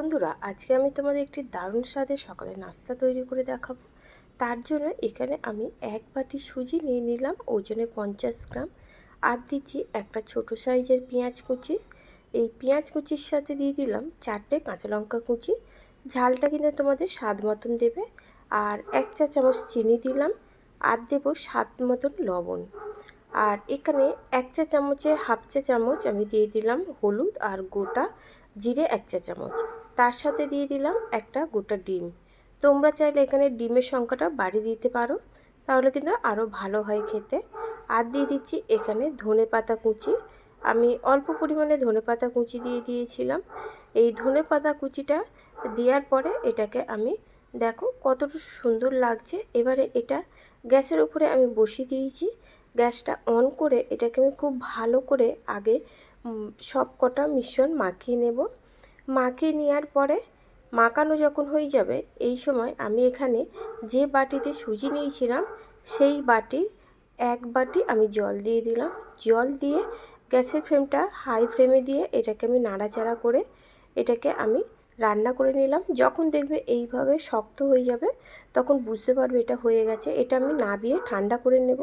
বন্ধুরা, আজকে আমি তোমাদের একটি দারুণ স্বাদের সকালে নাস্তা তৈরি করে দেখাবো। তার জন্য এখানে আমি এক বাটি সুজি নিয়ে নিলাম, ওজনে পঞ্চাশ গ্রাম। আর দিচ্ছি একটা ছোট সাইজের পেঁয়াজ কুচি। এই পেঁয়াজ কুচির সাথে দিয়ে দিলাম চারটে কাঁচা লঙ্কা কুচি। ঝালটা কিন্তু তোমাদের স্বাদ মতন দেবে। আর এক চা চামচ চিনি দিলাম। আর দেবো স্বাদ মতন লবণ। আর এখানে এক চা চামচের হাফ চা চামচ আমি দিয়ে দিলাম হলুদ আর গোটা জিরে এক চা চামচ। তার সাথে দিয়ে দিলাম একটা গোটা ডিম। তোমরা চাইলে এখানে ডিমের সংখ্যাটা বাড়িয়ে দিতে পারো, তাহলে কিন্তু আরও ভালো হয় খেতে। আর দিয়ে দিচ্ছি এখানে ধনে পাতা কুচি। আমি অল্প পরিমাণে ধনে পাতা কুচি দিয়ে দিয়েছিলাম। এই ধনে পাতা কুচিটা দেওয়ার পরে এটাকে আমি, দেখো কতটা সুন্দর লাগছে। এবারে এটা গ্যাসের উপরে আমি বসিয়ে দিয়েছি। গ্যাসটা অন করে এটাকে আমি খুব ভালো করে আগে সব কটা মিশ্রণ মাখিয়ে নেব। মাখিয়ে নেওয়ার পরে মাখানো যখন হয়ে যাবে, এই সময় আমি এখানে যে বাটিতে সুজি নিয়েছিলাম, সেই বাটি, এক বাটি আমি জল দিয়ে দিলাম। জল দিয়ে গ্যাসের ফ্লেমটা হাই ফ্লেমে দিয়ে এটাকে আমি নাড়াচাড়া করে এটাকে আমি রান্না করে নিলাম। যখন দেখবে এইভাবে শক্ত হয়ে যাবে, তখন বুঝতে পারবে এটা হয়ে গেছে। এটা আমি নাবিয়ে ঠান্ডা করে নেব।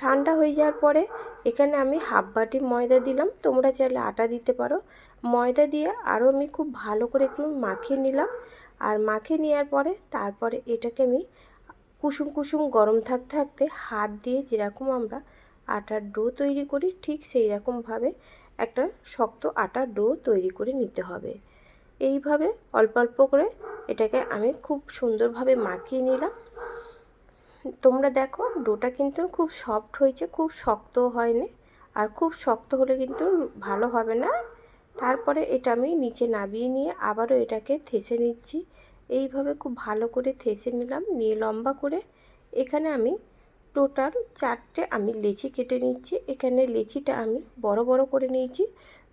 ঠান্ডা হয়ে যাওয়ার পরে এখানে আমি হাফ বাটি ময়দা দিলাম। তোমরা চাইলে আটা দিতে পারো। ময়দা দিয়ে আরও আমি খুব ভালো করে একটু মাখিয়ে নিলাম। আর মাখিয়ে নেওয়ার পরে তারপরে এটাকে আমি কুসুম কুসুম গরম থাকতে থাকতে হাত দিয়ে যেরকম আমরা আটার ডো তৈরি করি, ঠিক সেই রকমভাবে একটা শক্ত আটার ডো তৈরি করে নিতে হবে। এইভাবে অল্প অল্প করে এটাকে আমি খুব সুন্দরভাবে মাখিয়ে নিলাম। তোমরা দেখো, ডোটা কিন্তু খুব সফট হয়েছে, খুব শক্ত হয়নি। আর খুব শক্ত হলে কিন্তু ভালো হবে না। তারপরে এটা আমি নিচে নামিয়ে নিয়ে আবারও এটাকে থেসে নিচ্ছি। এইভাবে খুব ভালো করে থেসে নিলাম, নিয়ে লম্বা করে। এখানে আমি টোটাল চারটে আমি লেচি কেটে নিচ্ছি। এখানে লেচিটা আমি বড় বড় করে নিয়েছি।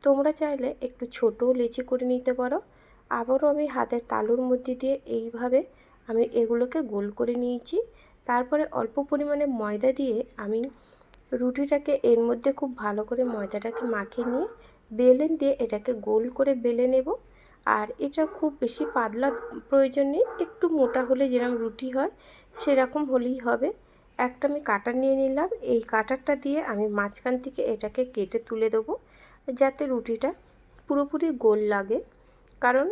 তোমরা চাইলে একটু ছোটও লেচি করে নিতে পারো। আবারও আমি হাতের তালুর মধ্যে দিয়ে এইভাবে আমি এগুলোকে গোল করে নিয়েছি। তারপরে অল্প পরিমাণে ময়দা দিয়ে আমি রুটিটাকে এর মধ্যে খুব ভালো করে ময়দাটাকে মাখিয়ে নিয়ে বেলেন দিয়ে এটাকে গোল করে বেলে নেব। আর এটা খুব বেশি পাতলা প্রয়োজন নেই, একটু মোটা হলে যেরকম রুটি হয় সেরকম হলেই হবে। একটা আমি কাটার নিয়ে নিলাম, এই কাটারটা দিয়ে আমি মাঝখান থেকে এটাকে কেটে তুলে দেবো যাতে রুটিটা পুরোপুরি গোল লাগে। কারণ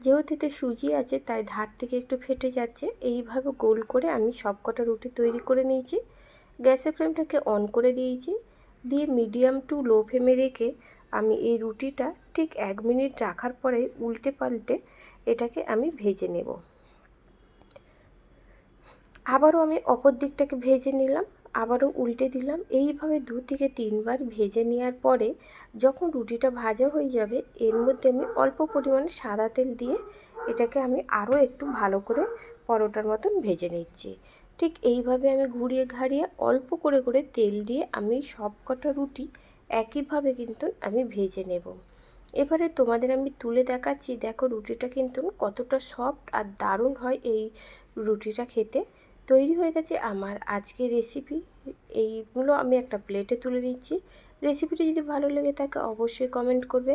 যেহেতু এতে সুজি আছে, তাই ধার থেকে একটু ফেটে যাচ্ছে। এইভাবে গোল করে আমি সব কটা রুটি তৈরি করে নিয়েছি। গ্যাসের ফ্লেমটাকে অন করে দিয়েছি। দিয়ে মিডিয়াম টু লো ফ্লেমে রেখে আমি এই রুটিটা ঠিক এক মিনিট রাখার পরে উল্টে পাল্টে এটাকে আমি ভেজে নেব। আবারও আমি অপর দিকটাকে ভেজে নিলাম। আবারও উল্টে দিলাম। এইভাবে দু থেকে তিনবার ভেজে নেওয়ার পরে যখন রুটিটা ভাজা হয়ে যাবে, এর মধ্যে আমি অল্প পরিমাণে সাদা তেল দিয়ে এটাকে আমি আরও একটু ভালো করে পরোটার মতন ভেজে নিচ্ছি। ঠিক এইভাবে আমি ঘুরিয়ে ঘাড়িয়ে অল্প করে করে তেল দিয়ে আমি সব কটা রুটি একইভাবে কিন্তু আমি ভেজে নেব। এবারে তোমাদের আমি তুলে দেখাচ্ছি, দেখো রুটিটা কিন্তু কতটা সফট আর দারুণ হয় এই রুটিটা খেতে। তৈরি হয়ে গেছে আমার আজকের রেসিপি এইগুলো আমি একটা প্লেটে তুলে নিচ্ছি। রেসিপিটি যদি ভালো লেগে থাকে অবশ্যই কমেন্ট করবে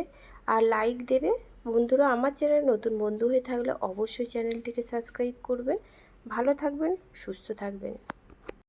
আর লাইক দেবে। বন্ধুরা, আমার চ্যানেল নতুন বন্ধু হয়ে থাকলে অবশ্যই চ্যানেলটিকে সাবস্ক্রাইব করবেন। ভালো থাকবেন, সুস্থ থাকবেন।